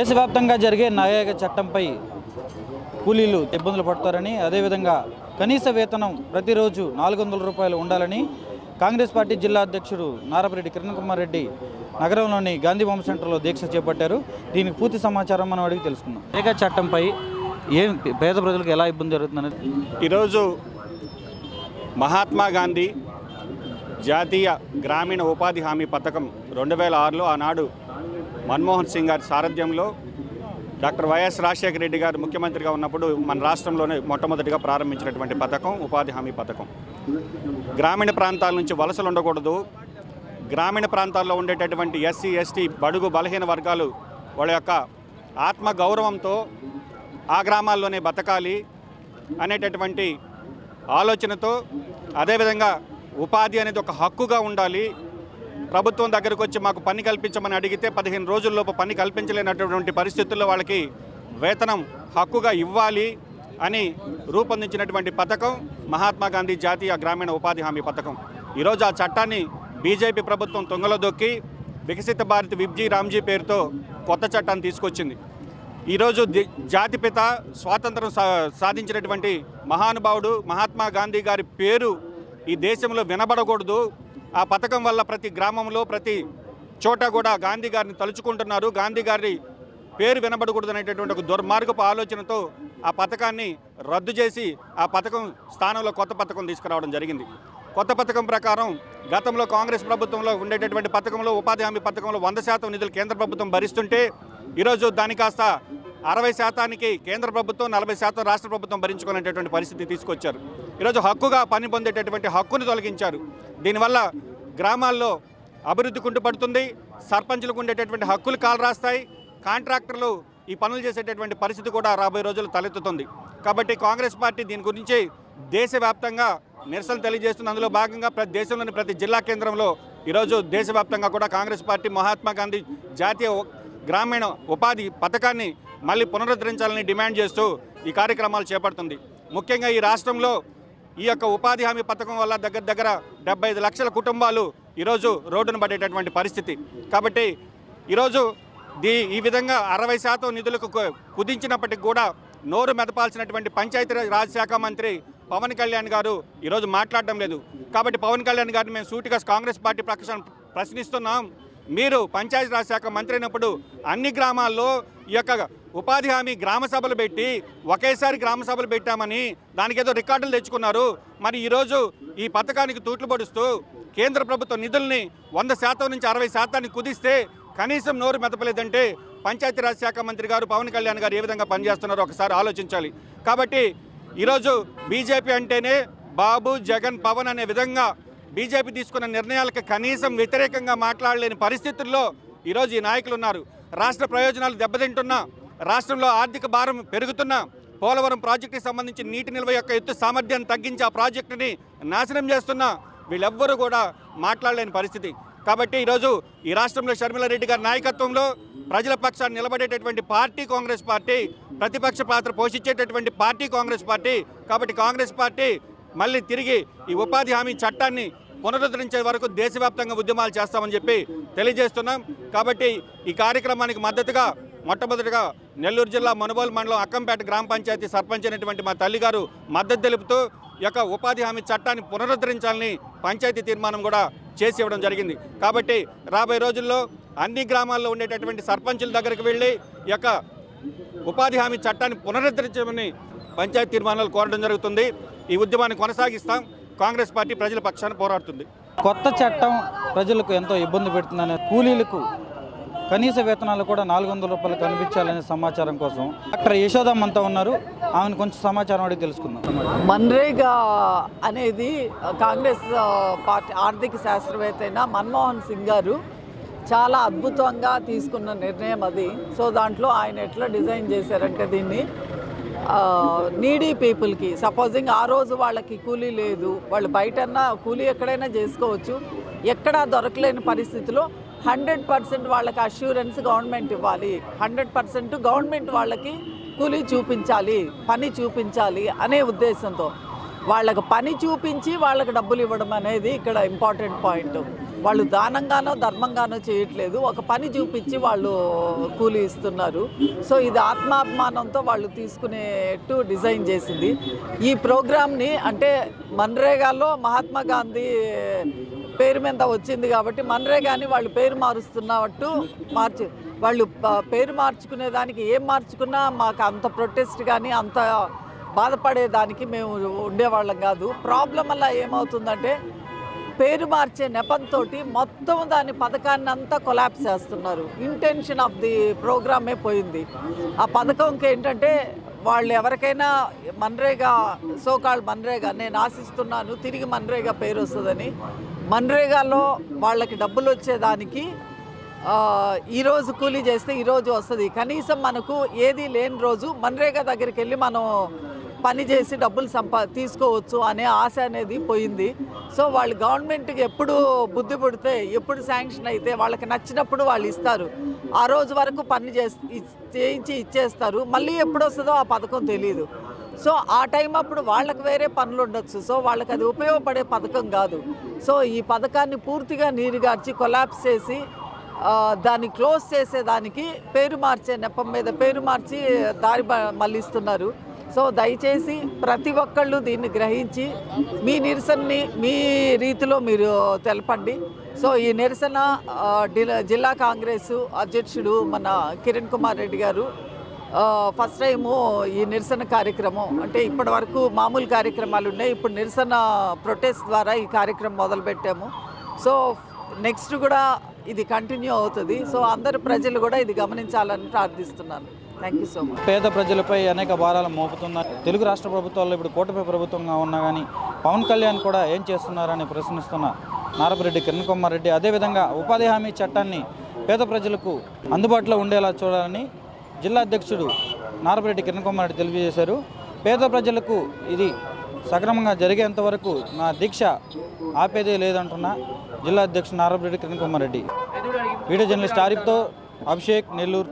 దేశవ్యాప్తంగా జరిగే న్యాయ చట్టంపై కూలీలు ఇబ్బందులు పడతారని అదేవిధంగా కనీస వేతనం ప్రతిరోజు నాలుగు వందల రూపాయలు ఉండాలని కాంగ్రెస్ పార్టీ జిల్లా అధ్యక్షుడు నారపరెడ్డి కిరణ్ కుమార్ రెడ్డి నగరంలోని గాంధీ బొమ్మ సెంటర్లో దీక్ష చేపట్టారు. దీనికి పూర్తి సమాచారం మనం అడిగి తెలుసుకుందాం. న్యాయ చట్టంపై ఏం పేద ప్రజలకు ఎలా ఇబ్బంది జరుగుతుందని ఈరోజు మహాత్మా గాంధీ జాతీయ గ్రామీణ ఉపాధి హామీ పథకం రెండు వేల ఆరులో ఆనాడు మన్మోహన్ సింగ్ గారి సారథ్యంలో డాక్టర్ వైఎస్ రాజశేఖర రెడ్డి గారు ముఖ్యమంత్రిగా ఉన్నప్పుడు మన రాష్ట్రంలోనే మొట్టమొదటిగా ప్రారంభించినటువంటి పథకం ఉపాధి హామీ పథకం. గ్రామీణ ప్రాంతాల నుంచి వలసలు ఉండకూడదు. గ్రామీణ ప్రాంతాల్లో ఉండేటటువంటి ఎస్సీ ఎస్టీ బడుగు బలహీన వర్గాలు వాళ్ళ యొక్క ఆత్మ గౌరవంతో ఆ గ్రామాల్లోనే బతకాలి అనేటటువంటి ఆలోచనతో అదేవిధంగా ఉపాధి అనేది ఒక హక్కుగా ఉండాలి. ప్రభుత్వం దగ్గరకు వచ్చి మాకు పని కల్పించమని అడిగితే పదిహేను రోజుల్లోపు పని కల్పించలేనటువంటి పరిస్థితుల్లో వాళ్ళకి వేతనం హక్కుగా ఇవ్వాలి అని రూపొందించినటువంటి పథకం మహాత్మా గాంధీ జాతీయ గ్రామీణ ఉపాధి హామీ పథకం. ఈరోజు ఆ చట్టాన్ని బీజేపీ ప్రభుత్వం తుంగలో దొక్కి వికసిత భారత్ విబ్జీ రామ్జీ పేరుతో కొత్త చట్టాన్ని తీసుకొచ్చింది. ఈరోజు జాతిపిత స్వాతంత్రం సా సాధించినటువంటి మహానుభావుడు మహాత్మా గాంధీ గారి పేరు ఈ దేశంలో వినబడకూడదు. ఆ పథకం వల్ల ప్రతి గ్రామంలో ప్రతి చోట కూడా గాంధీ గారిని తలుచుకుంటున్నారు. గాంధీ గారి పేరు వినబడకూడదు అనేటటువంటి ఒక దుర్మార్గపు ఆలోచనతో ఆ పథకాన్ని రద్దు చేసి ఆ పథకం స్థానంలో కొత్త పథకం తీసుకురావడం జరిగింది. కొత్త పథకం ప్రకారం గతంలో కాంగ్రెస్ ప్రభుత్వంలో ఉండేటటువంటి పథకంలో ఉపాధి హామీ పథకంలో వంద శాతం నిధులు కేంద్ర ప్రభుత్వం భరిస్తుంటే ఈరోజు దాని కాస్త అరవై శాతానికి కేంద్ర ప్రభుత్వం నలభై శాతం రాష్ట్ర ప్రభుత్వం భరించుకునేటటువంటి పరిస్థితి తీసుకొచ్చారు. ఈరోజు హక్కుగా పని పొందేటటువంటి హక్కును తొలగించారు. దీనివల్ల గ్రామాల్లో అభివృద్ధి కుంటుపడుతుంది సర్పంచులకు ఉండేటటువంటి హక్కులు కాలు రాస్తాయి కాంట్రాక్టర్లు ఈ పనులు చేసేటటువంటి పరిస్థితి కూడా రాబోయే రోజులు తలెత్తుతుంది. కాబట్టి కాంగ్రెస్ పార్టీ దీని గురించి దేశవ్యాప్తంగా నిరసన తెలియజేస్తుంది. అందులో భాగంగా ప్రతి దేశంలోని ప్రతి జిల్లా కేంద్రంలో ఈరోజు దేశవ్యాప్తంగా కూడా కాంగ్రెస్ పార్టీ మహాత్మా గాంధీ జాతీయ గ్రామీణ ఉపాధి పథకాన్ని మళ్ళీ పునరుద్ధరించాలని డిమాండ్ చేస్తూ ఈ కార్యక్రమాలు చేపడుతుంది. ముఖ్యంగా ఈ రాష్ట్రంలో ఈ యొక్క ఉపాధి హామీ పథకం వల్ల దగ్గర దగ్గర డెబ్బై ఐదు లక్షల కుటుంబాలు ఈరోజు రోడ్డున పడేటటువంటి పరిస్థితి. కాబట్టి ఈరోజు దీ ఈ విధంగా అరవై శాతం నిధులకు కు- కుదించినప్పటికి కూడా నోరు మెదపాల్సినటువంటి పంచాయతీరాజ్ శాఖ మంత్రి పవన్ కళ్యాణ్ గారు ఈరోజు మాట్లాడడం లేదు. కాబట్టి పవన్ కళ్యాణ్ గారిని మేము సూటిగా కాంగ్రెస్ పార్టీ ప్రకాశం ప్రశ్నిస్తున్నాం. మీరు పంచాయతీరాజ్ శాఖ మంత్రి అయినప్పుడు అన్ని గ్రామాల్లో ఈ యొక్క ఉపాధి హామీ గ్రామ సభలు పెట్టి ఒకేసారి గ్రామ సభలు పెట్టామని దానికి ఏదో రికార్డులు తెచ్చుకున్నారు. మరి ఈరోజు ఈ పథకానికి తూట్లు పొడుస్తూ కేంద్ర ప్రభుత్వ నిధుల్ని వంద శాతం నుంచి అరవై శాతానికి కుదిస్తే కనీసం నోరు మెదపలేదంటే పంచాయతీరాజ్ శాఖ మంత్రి గారు పవన్ కళ్యాణ్ గారు ఏ విధంగా పనిచేస్తున్నారో ఒకసారి ఆలోచించాలి. కాబట్టి ఈరోజు బీజేపీ అంటేనే బాబు జగన్ పవన్ అనే విధంగా బీజేపీ తీసుకున్న నిర్ణయాలకు కనీసం వ్యతిరేకంగా మాట్లాడలేని పరిస్థితుల్లో ఈరోజు ఈ నాయకులు ఉన్నారు. రాష్ట్ర ప్రయోజనాలు దెబ్బతింటున్నా రాష్ట్రంలో ఆర్థిక భారం పెరుగుతున్న పోలవరం ప్రాజెక్టుకి సంబంధించి నీటి నిల్వ యొక్క ఎత్తు సామర్థ్యాన్ని తగ్గించి ఆ ప్రాజెక్టుని నాశనం చేస్తున్నా వీళ్ళెవ్వరూ కూడా మాట్లాడలేని పరిస్థితి. కాబట్టి ఈరోజు ఈ రాష్ట్రంలో షర్మిలారెడ్డి గారి నాయకత్వంలో ప్రజల పక్షాన్ని నిలబడేటటువంటి పార్టీ కాంగ్రెస్ పార్టీ ప్రతిపక్ష పాత్ర పోషించేటటువంటి పార్టీ కాంగ్రెస్ పార్టీ. కాబట్టి కాంగ్రెస్ పార్టీ మళ్ళీ తిరిగి ఈ ఉపాధి హామీ చట్టాన్ని పునరుద్ధరించే వరకు దేశవ్యాప్తంగా ఉద్యమాలు చేస్తామని చెప్పి తెలియజేస్తున్నాం. కాబట్టి ఈ కార్యక్రమానికి మద్దతుగా మొట్టమొదటిగా నెల్లూరు జిల్లా మనుబోలు మండలం అక్కంపేట గ్రామ పంచాయతీ సర్పంచ్ అయినటువంటి మా తల్లిగారు మద్దతు తెలుపుతూ యొక్క ఉపాధి హామీ చట్టాన్ని పునరుద్ధరించాలని పంచాయతీ తీర్మానం కూడా చేసి ఇవ్వడం జరిగింది. కాబట్టి రాబోయే రోజుల్లో అన్ని గ్రామాల్లో ఉండేటటువంటి సర్పంచుల దగ్గరికి వెళ్ళి యొక్క ఉపాధి హామీ చట్టాన్ని పునరుద్ధరించమని పంచాయతీ తీర్మానాలు కోరడం జరుగుతుంది. ఈ ఉద్యమాన్ని కొనసాగిస్తాం. కాంగ్రెస్ పార్టీ ప్రజల పక్షాన పోరాడుతుంది. కొత్త చట్టం ప్రజలకు ఎంతో ఇబ్బంది పెడుతుందనే కూలీలకు కనీస వేతనాలు కూడా నాలుగు వందల రూపాయలు కనిపించాలనే సమాచారం కోసం డాక్టర్ యశోదమ్మ అంతా ఉన్నారు. ఆమెను కొంచెం సమాచారం అడిగి తెలుసుకుందాం. మన్రేగా అనేది కాంగ్రెస్ పార్టీ ఆర్థిక శాస్త్రవేత్త అయిన మన్మోహన్ సింగ్ గారు చాలా అద్భుతంగా తీసుకున్న నిర్ణయం అది. సో దాంట్లో ఆయన ఎట్లా డిజైన్ చేశారంటే దీన్ని నీడీ పీపుల్కి సపోజింగ్ ఆ రోజు వాళ్ళకి కూలీ లేదు వాళ్ళు బయటన్నా కూలీ ఎక్కడైనా చేసుకోవచ్చు ఎక్కడా దొరకలేని పరిస్థితిలో హండ్రెడ్ పర్సెంట్ వాళ్ళకి అష్యూరెన్స్ గవర్నమెంట్ ఇవ్వాలి. హండ్రెడ్ పర్సెంట్ గవర్నమెంట్ వాళ్ళకి కూలీ చూపించాలి పని చూపించాలి అనే ఉద్దేశంతో. వాళ్ళకి పని చూపించి వాళ్ళకి డబ్బులు ఇవ్వడం అనేది ఇక్కడ ఇంపార్టెంట్ పాయింట్ వాళ్ళు దానంగానో ధర్మంగానో చేయట్లేదు. ఒక పని చూపించి వాళ్ళు కూలి ఇస్తున్నారు. సో ఇది ఆత్మాభిమానంతో వాళ్ళు తీసుకునేట్టు డిజైన్ చేసింది. ఈ ప్రోగ్రామ్ని అంటే మన్రేగాలో మహాత్మా గాంధీ పేరు మీద వచ్చింది కాబట్టి మనరే కానీ వాళ్ళు పేరు మారుస్తున్నట్టు మార్చి వాళ్ళు పేరు మార్చుకునే దానికి ఏం మార్చుకున్నా మాకు అంత ప్రొటెస్ట్ కానీ అంత బాధపడేదానికి మేము ఉండేవాళ్ళం కాదు. ప్రాబ్లం వల్ల ఏమవుతుందంటే పేరు మార్చే నెపంతో మొత్తం దాని పథకాన్ని అంతా కొలాప్స్ చేస్తున్నారు. ఇంటెన్షన్ ఆఫ్ ది ప్రోగ్రామే పోయింది. ఆ పథకంకి ఏంటంటే వాళ్ళు ఎవరికైనా మన్రేగా సోకాళ్ళు మన్రేగా నేను ఆశిస్తున్నాను తిరిగి మన్రేగా పేరు వస్తుందని మన్రేగాలో వాళ్ళకి డబ్బులు వచ్చేదానికి ఈరోజు కూలీ చేస్తే ఈరోజు వస్తుంది. కనీసం మనకు ఏది లేని రోజు మన్రేగా దగ్గరికి వెళ్ళి మనం పని చేసి డబ్బులు సంపా తీసుకోవచ్చు అనే ఆశ అనేది పోయింది. సో వాళ్ళు గవర్నమెంట్కి ఎప్పుడు బుద్ధి పుడితే ఎప్పుడు శాంక్షన్ అయితే వాళ్ళకి నచ్చినప్పుడు వాళ్ళు ఇస్తారు. ఆ రోజు వరకు పని చేసి ఇచ్- చేయించి ఇచ్చేస్తారు. మళ్ళీ ఎప్పుడు వస్తుందో ఆ పథకం తెలియదు సో ఆ టైం అప్పుడు వాళ్ళకి వేరే పనులు ఉండొచ్చు. సో వాళ్ళకి అది ఉపయోగపడే పథకం కాదు. సో ఈ పథకాన్ని పూర్తిగా నీరుగార్చి కొలాప్స్ చేసి దాన్ని క్లోజ్ చేసేదానికి పేరు మార్చే నెపం మీద పేరు మార్చి దారి మళ్ళిస్తున్నారు. సో దయచేసి ప్రతి ఒక్కళ్ళు దీన్ని గ్రహించి మీ నిరసనని మీ రీతిలో మీరు తెలపండి. సో ఈ నిరసన జిల్లా కాంగ్రెస్ అధ్యక్షుడు మన కిరణ్ కుమార్ రెడ్డి గారు ఫస్ట్ టైము ఈ నిరసన కార్యక్రమం. అంటే ఇప్పటి వరకు మామూలు కార్యక్రమాలు ఉన్నాయి. ఇప్పుడు నిరసన ప్రొటెస్ట్ ద్వారా ఈ కార్యక్రమం మొదలుపెట్టాము. సో నెక్స్ట్ కూడా ఇది కంటిన్యూ అవుతుంది. సో అందరు ప్రజలు కూడా ఇది గమనించాలని ప్రార్థిస్తున్నాను. థ్యాంక్ యూ సో మచ్ పేద ప్రజలపై అనేక భారాలు మోపుతున్నారు తెలుగు రాష్ట్ర ప్రభుత్వాల్లో ఇప్పుడు కూటమి ప్రభుత్వంగా ఉన్నా కానీ పవన్ కళ్యాణ్ కూడా ఏం చేస్తున్నారని ప్రశ్నిస్తున్న నారపరెడ్డి కిరణ్ కుమార్ రెడ్డి అదేవిధంగా ఉపాధి హామీ చట్టాన్ని పేద ప్రజలకు అందుబాటులో ఉండేలా చూడాలని జిల్లా అధ్యక్షుడు నారపరెడ్డి కిరణ్ కుమార్ రెడ్డి తెలియజేశారు. పేద ప్రజలకు ఇది సక్రమంగా జరిగేంత వరకు నా దీక్ష ఆపేదే లేదంటున్న జిల్లా అధ్యక్షుడు నారపరెడ్డి కిరణ్ కుమార్ రెడ్డి. వీడియో జర్నలిస్ట్ ఆరిఫ్తో అభిషేక్ నెల్లూరు.